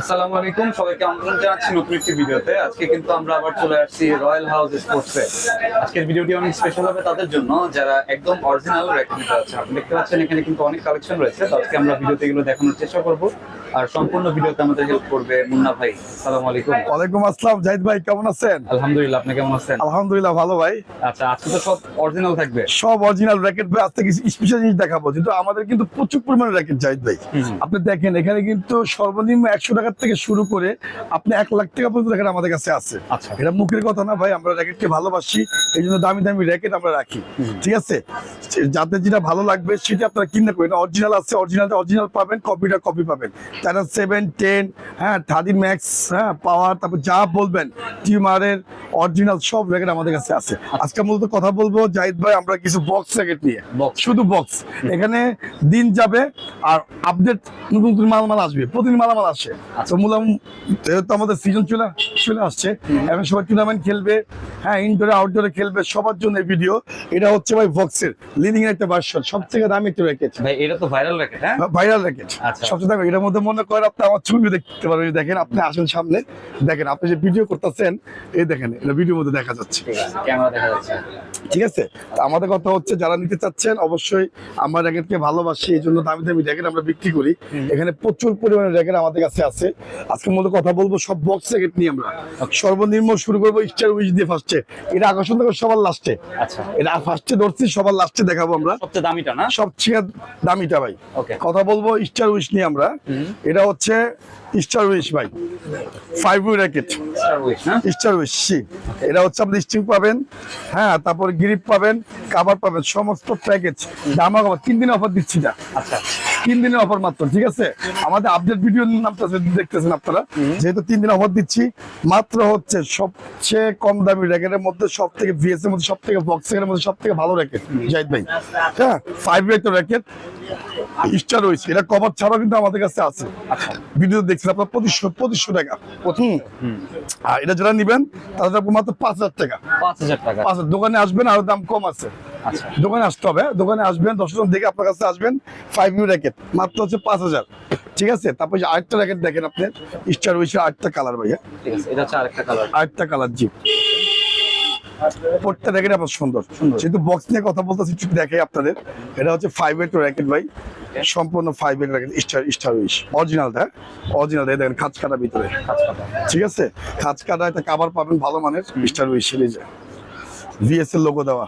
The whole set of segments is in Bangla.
আসসালামু আলাইকুম সবাইকে আমন্ত্রণ জানাচ্ছি নতুন একটি ভিডিওতে। আজকে কিন্তু আমরা আবার চলে আসছি রয়্যাল হাউস স্পোর্টসে আজকের ভিডিওটি অনেক স্পেশাল হবে তাদের জন্য। যারা একদম অরিজিনাল র্যাকেট আছে আপনি দেখতে পাচ্ছেন এখানে কিন্তু অনেক কালেকশন রয়েছে। তো আজকে আমরা ভিডিওতে এগুলো দেখানোর চেষ্টা করব। আর সম্পূর্ণ ভিডিওতে আমাদের হেল্প করবে মুন্না ভাই। আসসালামু আলাইকুম। ওয়ালাইকুম আসসালাম জাহিদ ভাই কেমন আছেন? আলহামদুলিল্লাহ আপনি কেমন আছেন? আলহামদুলিল্লাহ ভালো ভাই। আচ্ছা আজকে তো সব অরিজিনাল থাকবে। সব অরিজিনাল র্যাকেট ভাই আজকে কিছু স্পেশাল জিনিস দেখাবো। কিন্তু আমাদের কিন্তু প্রচুর পরিমাণে র্যাকেট জাহিদ ভাই। আপনি দেখেন এখানে কিন্তু সর্বনিম্ন একশো টাকার থেকে শুরু করে আপনি এক লাখ টাকা পর্যন্ত র্যাকেট আমাদের কাছে আছে। আচ্ছা। এটা মুখের কথা না ভাই আমরা র্যাকেটকে ভালোবাসি এই জন্য দামি দামি র্যাকেট আমরা রাখি। ঠিক আছে? যাতে যেটা ভালো লাগবে সেটা আপনারা কিনে করবেন অরিজিনাল আছে অরিজিনালটা অরিজিনাল পাবেন কপিটা কপি পাবেন। তারা সেভেন টেন হ্যাঁ থার্টিন ম্যাক্স হ্যাঁ পাওয়ার তারপর যা বলবেন টিউমারের অরিজিনাল সব র্যাকেট আমাদের কাছে আছে। আজকে মূলত কথা বলব জাহিদ ভাই আমরা কিছু বক্স র্যাকেট নিয়ে। শুধু বক্স এখানে দিন যাবে আর আপডেট নতুন নতুন মালামাল আসবে প্রতিদিন মালামাল আসে। তো আমাদের সিজন চলে চলে আসছে এখন সবাই টুর্নামেন্ট খেলবে হ্যাঁ ইনডোরে আউটডোরে খেলবে সবার জন্য ভিডিও এটা হচ্ছে ভাই বক্সের লিডিং এর একটা ভার্সন সব থেকে দামি একটা র্যাকেট ভাই এটা তো ভাইরাল র্যাকেট হ্যাঁ? ভাইরাল র্যাকেট আচ্ছা। সবচেয়ে দামি এটার মধ্যে মনে করেন আপনি আমার ছবি দেখতে পারবেন দেখেন আপনি আসেন সামনে দেখেন আপনি যে ভিডিও করতেছেন এই দেখেন এটা ভিডিওর মধ্যে দেখা যাচ্ছে। ঠিক আছে ক্যামেরা দেখা যাচ্ছে। ঠিক আছে? আমাদের কথা হচ্ছে যারা নিতে চাচ্ছেন অবশ্যই আমরা র্যাকেটকে ভালোবাসি এই জন্য দামি দামি র্যাকেট আমরা বিক্রি করি। এখানে প্রচুর পরিমাণে র্যাকেট আমাদের কাছে আছে। আজকে মধ্যে কথা বলব সব বক্স র্যাকেট নিয়ে আমরা। সর্বনিম্ন শুরু করব স্টার উইচ দিয়ে ফার্স্টে এটা আকর্ষণ দেখো সবার লাস্টে আচ্ছা। এটা ফার্স্টে ধরছি সবার লাস্টে দেখাবো আমরা। সবচেয়ে দামিটা না? সবচেয়ে দামিটা ভাই। কথা বলব স্টার উইচ নিয়ে আমরা। এটা হচ্ছে স্টার উইচ ভাই। ফাইভ উই র্যাকেট স্টার উইচ স্টার উইচ এটা হচ্ছে আপনি স্টিং পাবেন। হ্যাঁ তারপর গ্রিপ পাবেন কাভার পাবেন সমস্ত প্যাকেজ দামা তিন দিনের অফার দিচ্ছি না। আচ্ছা। তিন দিনের অফার মাত্র ঠিক আছে? আমাদের আপডেট ভিডিও নামটা দেখতেছেন আপনারা যেহেতু তিন দিন অফার দিচ্ছি মাত্র হচ্ছে সবচেয়ে কম দামি র্যাকেটের মধ্যে সব থেকে ভিএস এর মধ্যে সব থেকে বক্স মধ্যে সব থেকে ভালো র্যাকেট জাহিদ ভাই। হ্যাঁ ফাইভ রেটের র্যাকেট স্টার রয়েছে। এটা কভার ছাড়াও কিন্তু আমাদের কাছে আছে। আচ্ছা। ভিডিও দেখছেন আপনার পঁচিশশো পঁচিশশো টাকা। আর এটা যারা নিবেন তাদের মাত্র পাঁচ হাজার টাকা। পাঁচ হাজার টাকা। পাঁচ হাজার। দোকানে আসবেন আরও দাম কম আছে। আচ্ছা দোকানে আসতে হবে। দোকানে আসবেন দশ জন দেখে আপনার কাছে আসবেন। ফাইভ ইউ র্যাকেট মাত্র হচ্ছে পাঁচ হাজার। ঠিক আছে? তারপর আরেকটা র্যাকেট দেখেন আপনি। স্টার উইসের আটটা কালার ভাইয়া ঠিক আছে এটা হচ্ছে আরেকটা কালার আটটা কালার জি প্রত্যেকটা র্যাকেট আপনার সুন্দর। যেহেতু বক্স নিয়ে কথা বলতেছি দেখে আপনাদের। এটা হচ্ছে ফাইভ এইট র্যাকেট ভাই। সম্পূর্ণ five eight racket star star উইস অরিজিনালটা অরিজিনালটা দেখেন খাঁচ কাটা ভিতরে। ঠিক আছে? খাঁচ কাটা একটা কাভার পাবেন ভালো মানের স্টার উইস সিরিজে ভিএস এর লোগো দেওয়া।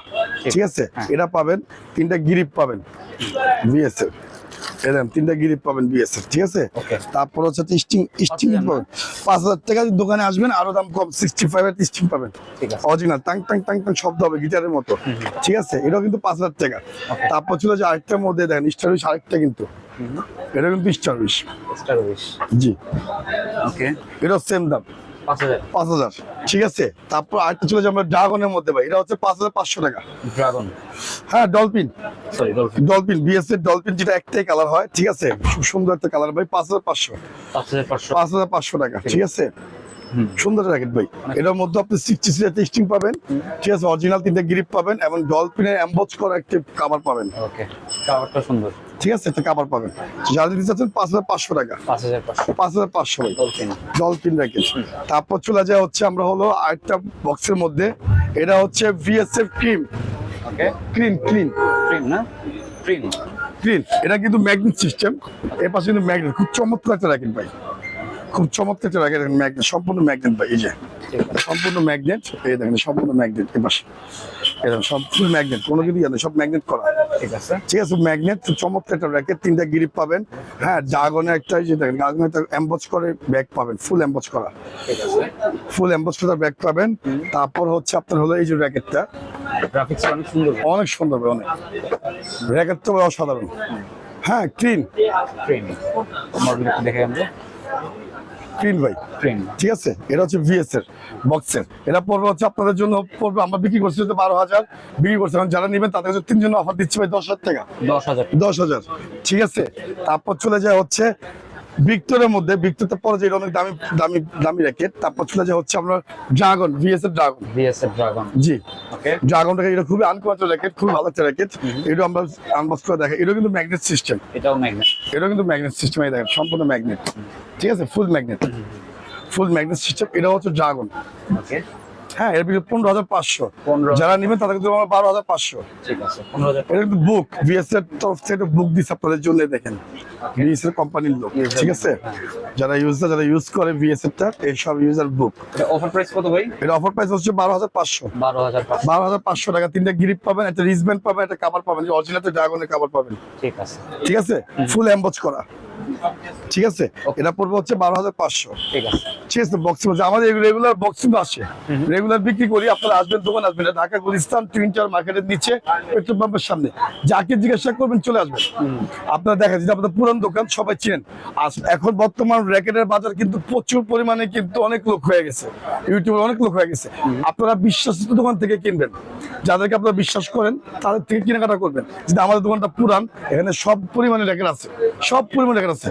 ঠিক আছে? হ্যাঁ। এটা পাবেন তিনটা গিরিপ পাবেন এরকম তিনটা গিরিপ পাবেন ঠিক আছে? তারপর হচ্ছে স্টিং স্টিং পাবেন। পাঁচ হাজার টাকা দোকানে আসবেন আরও দাম কম সিক্সটি ফাইভ এর স্টিং পাবেন। অরিজিনাল টাং টাং টাং টাং শব্দ হবে গিটারের মতো। ঠিক আছে? এটাও কিন্তু পাঁচ হাজার টাকা। তারপর ছিল যে আরেকটার মধ্যে দেখেন স্টার উইশ আরেকটা কিন্তু। এটা কিন্তু স্টার উইশ জি। ওকে। এটাও সেম দাম। পাঁচ হাজার। ঠিক আছে? তারপর আরেকটা যে আমরা ড্রাগনের মধ্যে ভাই। এটা হচ্ছে পাঁচ হাজার পাঁচশো টাকা। ড্রাগন। হ্যাঁ Dolphin. Sorry Dolphin. Dolphin BS Dolphin যেটা একটাই কালার হয় ঠিক আছে? খুব সুন্দর একটা কালার ভাই পাঁচ হাজার পাঁচশো। পাঁচ হাজার টাকা ঠিক আছে। সুন্দর র্যাকেট ভাই। এটার মধ্যে আপনি সিক্সটি টেস্টিং পাবেন ঠিক আছে? অরিজিনাল তিনটা গ্রিপ পাবেন এবং ডলফিনের অ্যাম্বোজ করা একটা কাভার পাবেন। ওকে কাভারটা সুন্দর। ঠিক আছে? একটা কাভার পাবেন। যারা দিতে চাচ্ছেন পাঁচ হাজার পাঁচশো টাকা। পাঁচ হাজার পাঁচশো। পাঁচ হাজার পাঁচশো ডলফিন র্যাকেট তারপর চলে যায় হচ্ছে আমরা হলো আরেকটা বক্সের মধ্যে। এটা হচ্ছে ভিএসএফ ক্রিম ক্লিন ক্লিন প্রিম না? প্রিম ক্লিন এটা কিন্তু ম্যাগনেট সিস্টেম এর পাশে কিন্তু ম্যাগনেট খুব চমৎকার একটা র্যাকেট ভাই। খুব চমৎকার একটা র্যাকেট ম্যাগনেট সম্পূর্ণ ম্যাগনেট ভাই এই যে। সম্পূর্ণ ম্যাগনেট এই দেখেন সম্পূর্ণ ম্যাগনেট এ পাশে। এরকম সম্পূর্ণ ম্যাগনেট কোনো কিছু জানে সব ম্যাগনেট করা। ঠিক আছে? ঠিক আছে ম্যাগনেট চমৎকার একটা র্যাকেট তিনটা গ্রিপ পাবেন। হ্যাঁ ড্রাগনের একটা যে দেখেন ড্রাগনের একটা এম্বজ করে ব্যাগ পাবেন ফুল এম্বজ করা। ফুল এম্বজ করা ব্যাগ পাবেন। তারপর হচ্ছে আপনার হলো এই যে র্যাকেটটা গ্রাফিক্স অনেক সুন্দর। অনেক সুন্দর অনেক। র্যাকেট তো অসাধারণ। হ্যাঁ ক্লিন মডেল দেখে আমরা ক্লিন ভাই। ঠিক আছে? এটা হচ্ছে ভিএস এর বক্সের এটা পড়বে হচ্ছে আপনাদের জন্য পড়বে আমরা বিক্রি করছি হচ্ছে বারো হাজার। বিক্রি করছি এখন যারা নেবেন তাদের কাছে তিনজন অফার দিচ্ছি ভাই দশ হাজার টাকা। দশ হাজার দশ হাজার। ঠিক আছে? তারপর চলে যায় হচ্ছে ভিক্টরের মধ্যে ভিক্টরটা পরে যে অনেক দামি দামি দামি র্যাকেট তারপর চলে যায় হচ্ছে আপনার ড্রাগন ভিএস এর ড্রাগন বিএসএফ ড্রাগন জি। ওকে ড্রাগন র্যাকেট এটা খুবই আনকমাত্র র্যাকেট খুব ভালো একটা র্যাকেট এটা আমরা আনবক্স করে দেখা এটা কিন্তু ম্যাগনেট সিস্টেম এটাও ম্যাগনেট এটা কিন্তু ম্যাগনেট সিস্টেম এই দেখেন সম্পূর্ণ ম্যাগনেট ঠিক আছে? Full magnet full magnet system এটা হচ্ছে ড্রাগন ওকে হ্যাঁ এর ভিতরে পনেরো হাজার পাঁচশো। যারা নেবেন তাদের কিন্তু বারো হাজার পাঁচশো। এটা কিন্তু বুক তরফ থেকে বুক দিচ্ছে আপনাদের জন্য দেখেন। বিএস এর কোম্পানির লোক ঠিক আছে? হ্যাঁ। যারা ইউজার যারা ইউজ করে বিএস এরটা এই সব ইউজার বুক অফার প্রাইস কত ভাই? এর অফার প্রাইস হচ্ছে বারো হাজার পাঁচশো। বারো হাজার পাঁচশো। টাকা তিনটা গ্রিপ পাবেন একটা রিজব্যান্ড পাবেন একটা কাভার পাবেন অরিজিনাল ড্রাগনের কাভার পাবেন। ঠিক আছে। ঠিক আছে? ফুল এম্বজ করা। ঠিক আছে? এটা পড়বে হচ্ছে বারো হাজার পাঁচশো। ঠিক আছে। ঠিক আছে বক্সিং আছে আমাদের রেগুলার বক্সিং আসে রেগুলার বিক্রি করি আপনারা আসবেন দোকান আসবেন। ঢাকা গুলিস্তান টুইন টাওয়ার মার্কেটের নিচে পেট্রোল পাম্পের সামনে। যাকে জিজ্ঞাসা করবেন চলে আসবেন। আপনারা দেখা যাচ্ছে আপনাদের পুরান দোকান সবাই চেনেন। আজ এখন বর্তমান র্যাকেটের বাজার কিন্তু প্রচুর পরিমাণে কিন্তু অনেক লোক হয়ে গেছে। ইউটিউবে অনেক লোক হয়ে গেছে। আপনারা বিশ্বাসিত দোকান থেকে কিনবেন। যাদেরকে আপনারা বিশ্বাস করেন তাদের থেকে কেনাকাটা করবেন। যদি আমাদের দোকানটা পুরান এখানে সব পরিমাণে র্যাকেট আছে। সব পরিমাণে র্যাকেট আছে।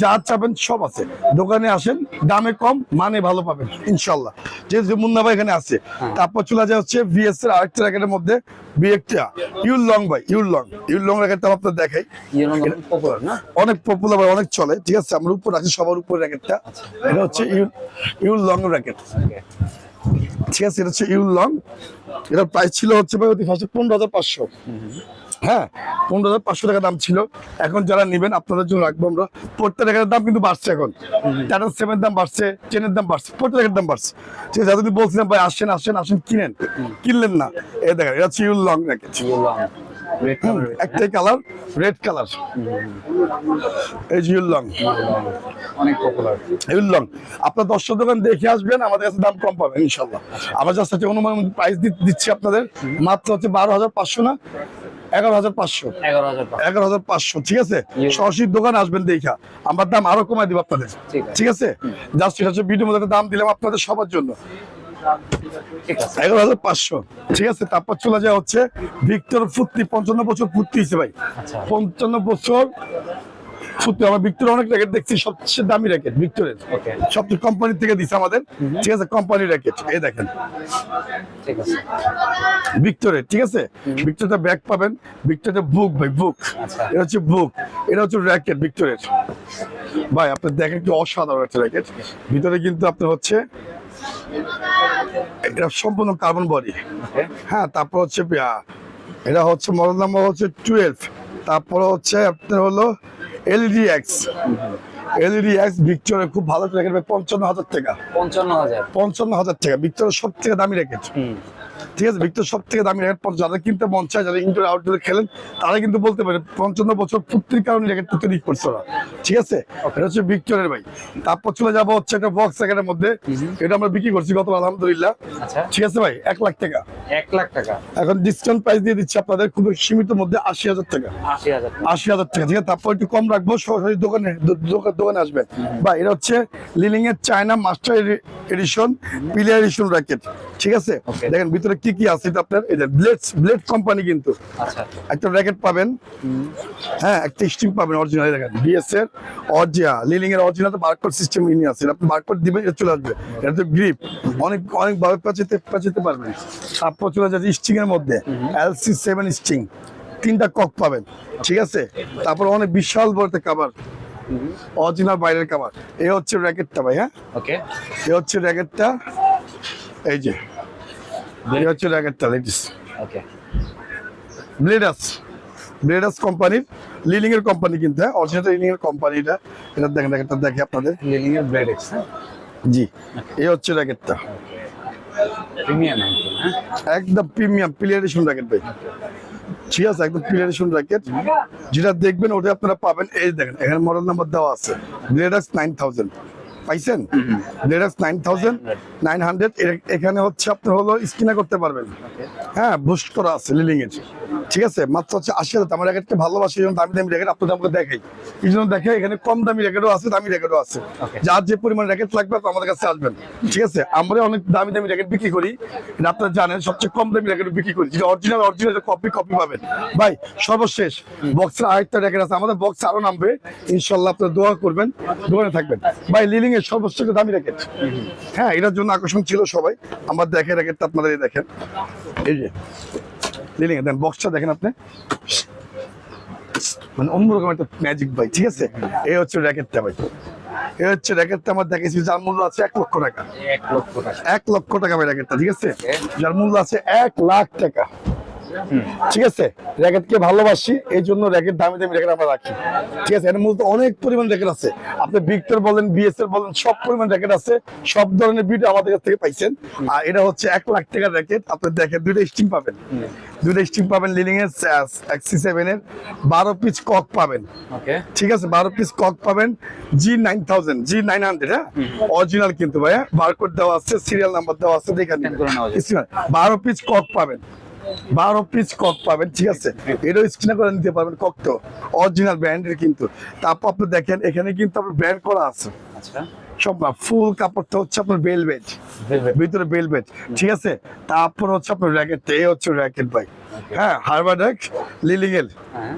যা চাবেন সব আছে। দোকানে আসেন দামে কম মানে ভালো পাবেন ইনশাল্লাহ। যেহেতু মুন্না ভাই এখানে আছে তারপর চলে যায় হচ্ছে ভিএস এর আরেকটা র্যাকেটের মধ্যে বিএকটা ইউল লং ভাই ইউল লং ইউল লং র্যাকেটটা আপনার দেখাই অনেক পপুলার ভাই অনেক চলে। ঠিক আছে আমরা উপর রাখি সবার উপর র্যাকেটটা এটা হচ্ছে ইউল ইউল লং র্যাকেট ঠিক আছে এটা হচ্ছে ইউল লং এটা প্রাইস ছিল হচ্ছে ভাই অতি ফার্স্টে পনেরো হাজার পাঁচশো। হ্যাঁ পনেরো হাজার পাঁচশো টাকা দাম ছিল। এখন যারা নেবেন আপনাদের জন্য রাখব আমরা। প্রত্যেক র্যাকেটের দাম কিন্তু বাড়ছে এখন। টাটা সেভেন দাম বাড়ছে টেনের দাম বাড়ছে প্রত্যেক র্যাকেটের দাম বাড়ছে। আছে যাদের বলছিলাম ভাই আসেন আসেন আসেন কিনেন। কিনলেন না। এ দেখেন এটা হচ্ছে ইউল লং র্যাকেট ইয়ে লং কালার একটাই কালার রেড কালার এই যে লং। অনেক পপুলার ইউল লং। আপনার দশটা দোকান দেখে আসবেন আমাদের কাছে দাম কম পাবেন ইনশাল্লাহ। আমরা জাস্ট হচ্ছে অনুমান প্রাইস দিচ্ছি আপনাদের। মাত্র হচ্ছে বারো হাজার পাঁচশো না এগারো হাজার পাঁচশো। এগারো হাজার পাঁচশো। এগারো হাজার পাঁচশো ঠিক আছে? সরাসরি দোকান আসবেন দেখা। আমার দাম আরও কমাই দিব আপনাদের। ঠিক আছে। জাস্ট এটা হচ্ছে ভিডিও মধ্যে দাম দিলাম আপনাদের সবার জন্য। এগারো হাজার পাঁচশো। ঠিক আছে? তারপর চলে যায় হচ্ছে ভিক্টর ফুর্তি পঞ্চান্ন বছর ফুর্তি হিসেবে ভাই। আচ্ছা। পঞ্চান্ন বছর ফুর্তি আমার ভিক্টর অনেক র্যাকেট দেখছি সবচেয়ে দামি র্যাকেট ভিক্টরের সবচেয়ে কোম্পানি থেকে দিছে আমাদের। ঠিক আছে কোম্পানি র্যাকেট এই দেখেন। ঠিক আছে। ভিক্টরের ঠিক আছে? ভিক্টরটা ব্যাগ পাবেন ভিক্টরটা বুক ভাই বুক আচ্ছা। এটা হচ্ছে বুক এটা হচ্ছে র্যাকেট ভিক্টরের ভাই আপনি দেখেন কি অসাধারণ একটা র্যাকেট ভিতরে কিন্তু আপনার হচ্ছে এটা সম্পূর্ণ কার্বন বডি হ্যাঁ তারপর হচ্ছে এটা হচ্ছে মডেল নাম্বার হচ্ছে টুয়েলভ তারপর হচ্ছে আপনার হলো এলইডি এক্স এলইডি এক্স ভিক্টরের খুব ভালো র্যাকেট ভাই পঞ্চান্ন হাজার টাকা। পঞ্চান্ন হাজার। পঞ্চান্ন হাজার টাকা। ভিক্টরের সব থেকে দামি র্যাকেট ঠিক আছে ভিক্টর সব থেকে দামি র্যাকেট যারা কিনতে মন চায় যারা ইনডোর আউটডোরে খেলেন তারা কিন্তু বলতে পারে পঞ্চান্ন বছর ফুর্তির কারণে র্যাকেটটা তৈরি করছে ওরা। ঠিক আছে? এটা হচ্ছে ভিক্টরের ভাই। তারপর চলে যাব হচ্ছে একটা বক্স র্যাকেটের মধ্যে। এটা আমরা বিক্রি করছি গত আলহামদুলিল্লাহ। আচ্ছা। ঠিক আছে ভাই? এক লাখ টাকা। এক লাখ টাকা। এখন ডিসকাউন্ট প্রাইস দিয়ে দিচ্ছি আপনাদের খুব সীমিত মধ্যে আশি হাজার টাকা। আশি হাজার আশি হাজার টাকা ঠিক আছে? তারপর একটু কম রাখব সরাসরি দোকানে দোকানে আসবেন বা এটা হচ্ছে লিলিং এর চায়না মাস্টার এডিশন পিলিয়ার এডিশন র্যাকেট ঠিক আছে? দেখেন ভিতরে কি কি আছে আপনার? এই যে ব্লেড ব্লেড কোম্পানি কিন্তু। আচ্ছা। একটা র্যাকেট পাবেন। হ্যাঁ একটা স্ট্রিং পাবেন অরিজিনাল দেখেন বিএস এর অরিজিনাল লিলিং এর অরিজিনাল বারকোড সিস্টেম ইনি আছে আপনি বারকোড দিবেন এটা চলে আসবে। এটা তো গ্রিপ অনেক অনেক ভাবে পেঁচাতে পেঁচাতে পারবেন। তারপর চলে যাচ্ছে স্ট্রিং এর মধ্যে এলসি সেভেন স্ট্রিং তিনটা কক পাবেন ঠিক আছে? তারপর অনেক বিশাল বড় একটা কাভার অরিজিনাল বাইরের কাভার এই হচ্ছে র্যাকেটটা ভাই হ্যাঁ? ওকে এই হচ্ছে র্যাকেটটা এই যে এই হচ্ছে র্যাকেটটা লেডিস ওকে ব্লেডাস ব্লেডাস কোম্পানির লিলিং এর কোম্পানি কিন্তু হ্যাঁ? অরিজিনাল লিলিং এর কোম্পানি এটা দেখেন র্যাকেটটা দেখে আপনাদের। লিলিং এর ব্লেড এক্স হ্যাঁ? জি এই হচ্ছে র্যাকেটটা প্রিমিয়াম হ্যাঁ? একদম প্রিমিয়াম প্লেয়ারেশন র্যাকেট ভাই। ঠিক আছে একদম প্লেয়ারেশন র্যাকেট যেটা দেখবেন ওটা আপনারা পাবেন এই দেখেন এখানে মডেল নাম্বার দেওয়া আছে। ব্লেডাস নাইন থাউজেন্ড পাইছেন? ব্লেডাস নাইন থাউজেন্ড নাইন হান্ড্রেড এখানে হচ্ছে আপনার হলো স্কিনা করতে পারবেন। হ্যাঁ বুস্ট করা আছে লিলিং এর। ঠিক আছে? মাত্র হচ্ছে আশি হাজার। আমার র্যাকেটকে ভালোবাসি জন্য দামি দামি র্যাকেট আপনাদের আমাকে দেখাই। এই জন্য দেখে এখানে কম দামি র্যাকেটও আছে দামি র্যাকেটও আছে। যার যে পরিমাণ র্যাকেট লাগবে আপনি আমাদের কাছে আসবেন। ঠিক আছে? আমরা অনেক দামি দামি র্যাকেট বিক্রি করি। এটা আপনারা জানেন সবচেয়ে কম দামি র্যাকেট বিক্রি করি। যেটা অরিজিনাল অরিজিনাল কপি কপি পাবেন। ভাই সর্বশেষ বক্সের আরেকটা র্যাকেট আছে। আমাদের বক্স আরও নামবে। ইনশাল্লাহ আপনারা দোয়া করবেন দোকানে থাকবেন। ভাই লিলিং এর সর্বোচ্চ দামি র্যাকেট হ্যাঁ এটার জন্য আকর্ষণ ছিল সবাই। আমার দেখে র্যাকেটটা আপনারা এই দেখেন। এই যে। লিলিং দেন বক্সটা দেখেন আপনি। মানে অন্যরকম একটা ম্যাজিক ভাই ঠিক আছে? এই হচ্ছে র্যাকেটটা ভাই। এই হচ্ছে র্যাকেটটা আমার দেখেছি যার মূল্য আছে এক লক্ষ টাকা। এক লক্ষ টাকা। এক লক্ষ টাকা ভাই র্যাকেটটা ঠিক আছে? যার মূল্য আছে এক লাখ টাকা। ঠিক আছে? র্যাকেটকে ভালোবাসি এই জন্য র্যাকেট দামি দামি র্যাকেট আমরা রাখি। ঠিক আছে? এর মূলত অনেক পরিমাণ র্যাকেট আছে। আপনি ভিক্টর বলেন বিএসএল বলেন সব পরিমাণ র্যাকেট আছে। সব ধরনের ভিডিও আমাদের কাছ থেকে পাইছেন। আর এটা হচ্ছে এক লাখ টাকার র্যাকেট। আপনি দেখেন দুইটা স্টিম পাবেন। দুইটা স্টিম পাবেন লিলিং এর এক্সি সেভেন এর। বারো পিস কক পাবেন। ঠিক আছে? বারো পিস কক পাবেন। G nine thousand G nine hundred হ্যাঁ? অরিজিনাল কিন্তু ভাইয়া। বারকোড দেওয়া আছে সিরিয়াল নাম্বার দেওয়া আছে দেখে। বারো পিস কক পাবেন। বারো পিস কক পাবেন ঠিক আছে? এটাও স্ক্রিনে করে নিতে পারবেন কক তো। অরিজিনাল ব্র্যান্ডের কিন্তু। তারপর আপনি দেখেন এখানে কিন্তু আপনার ব্র্যান্ড করা আছে। আচ্ছা। সব ফুল কাপড়টা হচ্ছে আপনার বেলভেট ভিতরে বেলভেট ঠিক আছে? তারপর হচ্ছে আপনার র্যাকেট এই হচ্ছে র্যাকেট ভাই। হ্যাঁ হারবার্ডেক লিলিং এর। হ্যাঁ।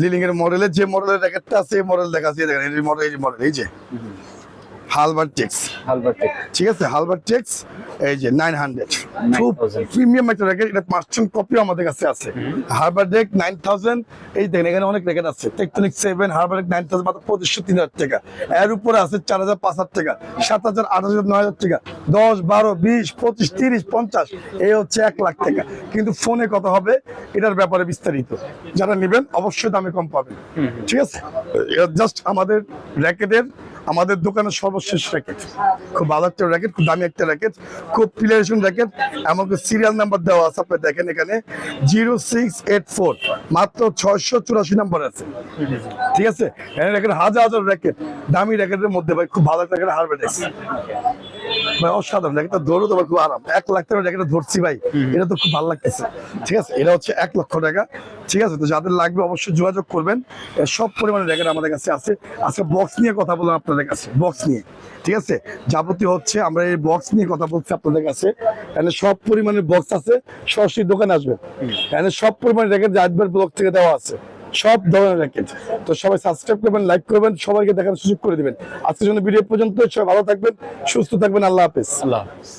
লিলিং এর মডেলের যে মডেলের র্যাকেটটা আছে এই মডেল দেখা আছে দেখেন এই মডেল এই মডেল এই যে। হালবার টেক্স হালবার টেক ঠিক আছে হালবার টেক্স এই যে নাইন হান্ড্রেড খুব প্রিমিয়াম একটা র্যাকেট এটা আমাদের কাছে আছে। হারবার ডেক নাইন থাউজেন্ড এই দেখেন এখানে অনেক র্যাকেট আছে। টেকটনিক সেভেন হারবার ডেক নাইন থাউজেন্ড মাত্র পঁচিশশো তিন হাজার টাকা। এর উপরে আছে চার হাজার পাঁচ হাজার টাকা সাত হাজার আট হাজার নয় হাজার টাকা দশ বারো বিশ পঁচিশ তিরিশ পঞ্চাশ এই হচ্ছে এক লাখ টাকা। কিন্তু ফোনে কত হবে এটার ব্যাপারে বিস্তারিত। যারা নেবেন অবশ্যই দামে কম পাবেন। ঠিক আছে? জাস্ট আমাদের র্যাকেটের আমাদের দোকানে সর্বশেষ র্যাকেট খুব ভালো একটা র্যাকেট খুব দামি একটা র্যাকেট খুব প্লেয়ারেশন র্যাকেট এমনকি সিরিয়াল নাম্বার দেওয়া আছে, আপনি দেখেন এখানে। জিরো সিক্স এইট ফোর, মাত্র ছয়শো চুরাশি নাম্বার আছে। ঠিক আছে? এখানে র্যাকেট হাজার হাজার র্যাকেট দামি র্যাকেটের মধ্যে ভাই, খুব ভালো একটা র্যাকেট হারবেডেক্স ভাই অসাধারণ। র্যাকেটটা দৌড়ও তো ভাই খুব আরাম। এক লাখ টাকা ধরছি ভাই। এটা তো খুব ভালো লাগতেছে। ঠিক আছে? এটা হচ্ছে এক লক্ষ টাকা। ঠিক আছে? তো যাদের লাগবে অবশ্যই যোগাযোগ করবেন। সব পরিমাণের আমাদের কাছে আছে। আজকে বক্স নিয়ে কথা বললাম আপনাদের কাছে। বক্স নিয়ে। ঠিক আছে? যাবতীয় হচ্ছে আমরা এই বক্স নিয়ে কথা বলছি আপনাদের কাছে। এখানে সব পরিমাণের বক্স আছে। সরাসরি দোকানে আসবেন। এখানে সব পরিমাণের র্যাকেট জাজবার ব্লক থেকে দেওয়া আছে। সব ধরনের র্যাকেট তো সবাই সাবস্ক্রাইব করবেন লাইক করবেন, সবাইকে দেখার সুযোগ করে দিবেন। আজকের জন্য ভিডিও পর্যন্ত সবাই ভালো থাকবেন, সুস্থ থাকবেন। আল্লাহ হাফেজ। আল্লাহ হাফেজ।